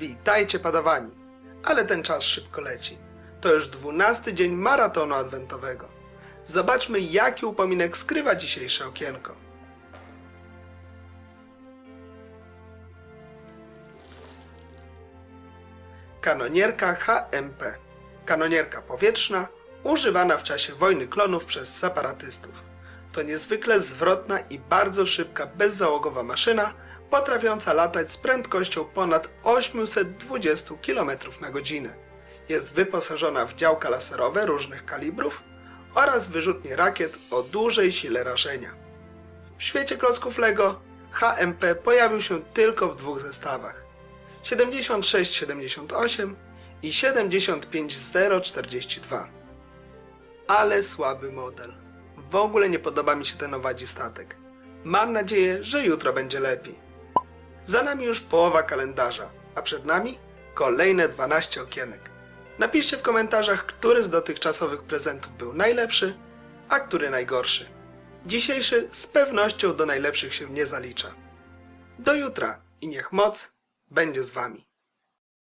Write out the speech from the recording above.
Witajcie padawani, ale ten czas szybko leci. To już dwunasty dzień maratonu adwentowego. Zobaczmy, jaki upominek skrywa dzisiejsze okienko. Kanonierka HMP. Kanonierka powietrzna, używana w czasie wojny klonów przez separatystów. To niezwykle zwrotna i bardzo szybka bezzałogowa maszyna, potrafiąca latać z prędkością ponad 820 km na godzinę. Jest wyposażona w działka laserowe różnych kalibrów oraz wyrzutnie rakiet o dużej sile rażenia. W świecie klocków Lego HMP pojawił się tylko w dwóch zestawach 76-78 i 75-042. Ale słaby model. W ogóle nie podoba mi się ten owadzi statek. Mam nadzieję, że jutro będzie lepiej. Za nami już połowa kalendarza, a przed nami kolejne 12 okienek. Napiszcie w komentarzach, który z dotychczasowych prezentów był najlepszy, a który najgorszy. Dzisiejszy z pewnością do najlepszych się nie zalicza. Do jutra i niech moc będzie z wami.